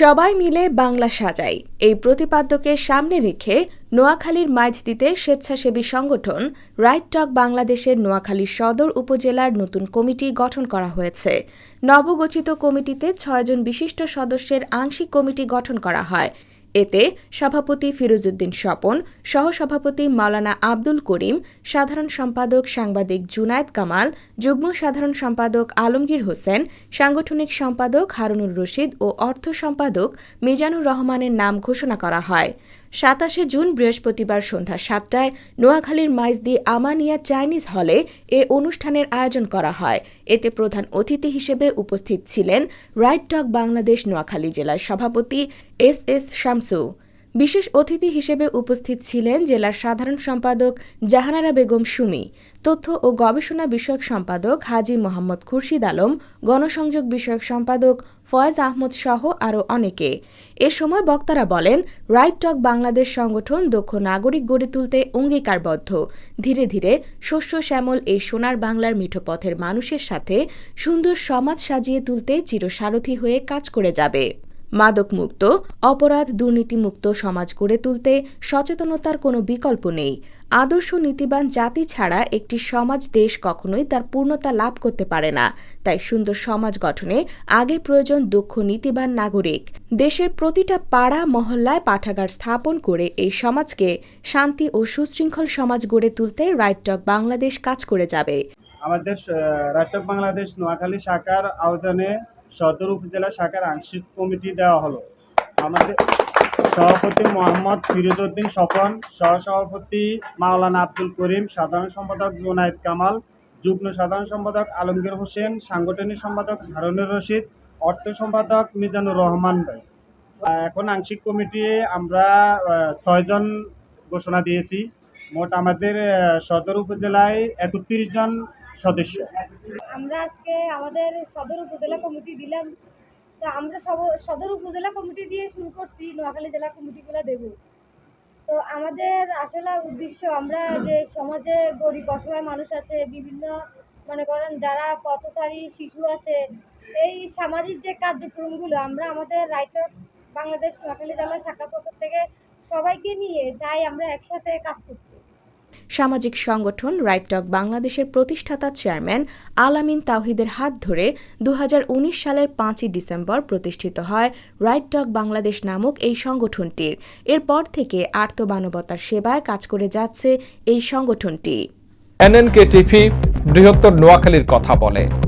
সবাই মিলে বাংলা সাজাই। এই প্রতিপাদ্যকে সামনে রেখে নোয়াখালীর মাইজদিতে স্বেচ্ছাসেবী সংগঠন রাইট টক বাংলাদেশের নোয়াখালী সদর উপজেলার নতুন কমিটি গঠন করা হয়েছে। নবগঠিত কমিটিতে ছয়জন বিশিষ্ট সদস্যের আংশিক কমিটি গঠন করা হয়। এতে সভাপতি ফিরোজউদ্দিন স্বপন, সহসভাপতি মাওলানা আব্দুল করিম, সাধারণ সম্পাদক সাংবাদিক জুনায়েদ কামাল, যুগ্ম সাধারণ সম্পাদক আলমগীর হোসেন, সাংগঠনিক সম্পাদক হারুনুর রশিদ ও অর্থ সম্পাদক মিজানুর রহমানের নাম ঘোষণা করা হয়। সাতাশে জুন বৃহস্পতিবার সন্ধ্যা সাতটায় নোয়াখালীর মাইজদি আমানিয়া চাইনিজ হলে এ অনুষ্ঠানের আয়োজন করা হয়। এতে প্রধান অতিথি হিসেবে উপস্থিত ছিলেন রাইট টক বাংলাদেশ নোয়াখালী জেলার সভাপতি এস এস শামসু। বিশেষ অতিথি হিসেবে উপস্থিত ছিলেন জেলার সাধারণ সম্পাদক জাহানারা বেগম সুমি, তথ্য ও গবেষণা বিষয়ক সম্পাদক হাজি মোহাম্মদ খুরশিদ আলম, গণসংযোগ বিষয়ক সম্পাদক ফয়েজ আহমদ সহ আরও অনেকে। এ সময় বক্তারা বলেন, রাইট টক বাংলাদেশ সংগঠন দক্ষ নাগরিক গড়ে তুলতে অঙ্গীকারবদ্ধ। ধীরে ধীরে শস্য শ্যামল এই সোনার বাংলার মিঠোপথের মানুষের সাথে সুন্দর সমাজ সাজিয়ে তুলতে চিরসারথী হয়ে কাজ করে যাবে। মাদকমুক্ত, অপরাধ দুর্নীতিমুক্ত সমাজ গড়ে তুলতে সচেতনতার কোনো বিকল্প নেই। আদর্শ নীতিবান জাতি ছাড়া একটি সমাজ দেশ কখনোই তার পূর্ণতা লাভ করতে পারে না। তাই সুন্দর সমাজ গঠনে আগে প্রয়োজন দক্ষ নীতিবান নাগরিক। দেশের প্রতিটা পাড়া, মহল্লায় পাঠাগার স্থাপন করে এই সমাজকে শান্তি ও সুশৃঙ্খল সমাজ গড়ে তুলতে রাইট টক বাংলাদেশ কাজ করে যাবে। আমাদের রাষ্ট্র বাংলাদেশ নোয়াখালী শাখার আওতানে সদর উপজেলা শাখার আংশিক কমিটি দেওয়া হলো। আমাদের সভাপতি মোহাম্মদ ফিরোজউদ্দিন স্বপন, সহসভাপতি মাওলানা আব্দুল করিম, সাধারণ সম্পাদক জোনায়েদ কামাল, যুগ্ম সাধারণ সম্পাদক আলমগীর হোসেন, সাংগঠনিক সম্পাদক হারুনুর রশিদ, অর্থ সম্পাদক মিজানুর রহমান ভাই। এখন আংশিক কমিটি আমরা ছয়জন ঘোষণা দিয়েছি। মোট আমাদের সদর উপজেলায় একত্রিশ জন সদস্য। আমরা আজকে আমাদের সদর উপজেলা কমিটি দিলাম। তো আমরা সদর উপজেলা কমিটি দিয়ে শুরু করছি, নোয়াখালী জেলা কমিটিগুলো দেব। তো আমাদের আসলে উদ্দেশ্য আমরা যে সমাজে গরিব অসহায় মানুষ আছে, বিভিন্ন মনে করেন যারা পথচারী, শিশু আছে, এই সামাজিক যে কার্যক্রমগুলো আমরা আমাদের রাইট বাংলাদেশ নোয়াখালী জেলা শাখা পক্ষ থেকে সবাইকে নিয়ে যাই, আমরা একসাথে কাজ করতে সামাজিক সংগঠন রাইট টক বাংলাদেশের প্রতিষ্ঠাতা চেয়ারম্যান আলামিন তাহিদের হাত ধরে দু হাজার উনিশ সালের পাঁচই ডিসেম্বর প্রতিষ্ঠিত হয় রাইট টক বাংলাদেশ নামক এই সংগঠনটির। এরপর থেকে আর্তমানবতার সেবায় কাজ করে যাচ্ছে এই সংগঠনটি। এনএনকে টিভি, বৃহত্তর নোয়াখালীর কথা বলে।